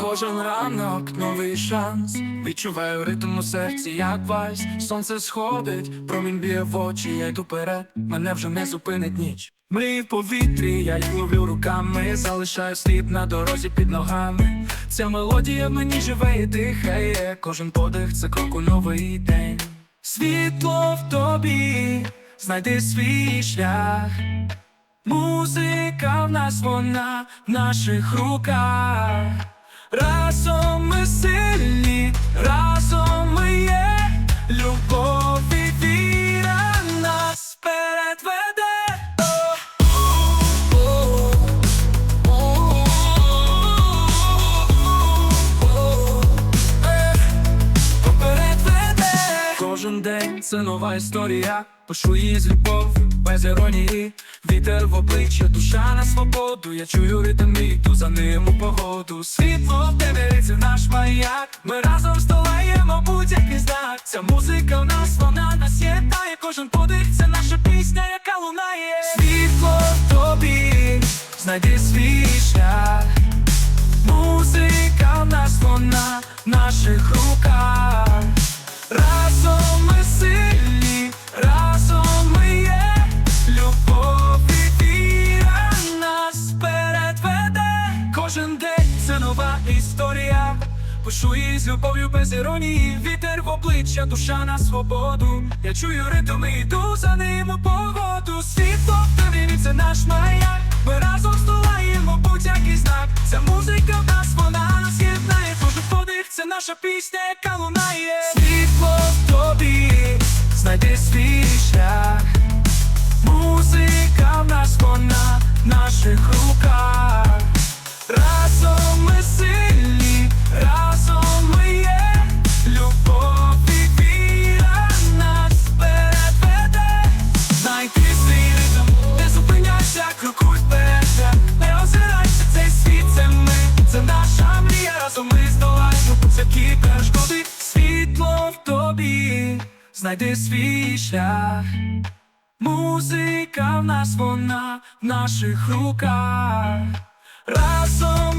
Кожен ранок новий шанс. Відчуваю ритм у серці, як вальс Сонце сходить, промінь б'є в очі, я йду перед, мене вже не зупинить ніч. Мрії в повітрі, я їх ловлю руками, залишаю слід на дорозі під ногами. Ця мелодія в мені живе і дихає. Кожен подих це крок у новий день. Світло в тобі, знайди свій шлях. Музика в нас вона в наших руках. Це нова історія. Пишу її з любов, без іронії. Вітер в обличчя, душа на свободу. Я чую ритм і за ним у погоду. Світло в темряві це наш маяк. Ми разом здолаємо будь-який знак. Ця музика в нас, вона нас єднає. Кожен подих це наша пісня, яка лунає. Світло в тобі, знайди свій шлях. Пишу її з любов'ю без іронії. Вітер в обличчя, душа на свободу. Я чую ритм і йду за ним у погоду. Світло в це наш маяк. Ми разом здолаємо будь-який знак. Ця музика в нас, вона нас єднає. Подих це наша пісня, яка лунає. Світло в тобі, знайди свій шлях. Музика знайди свій шлях. Музика в нас вона в наших руках. Разом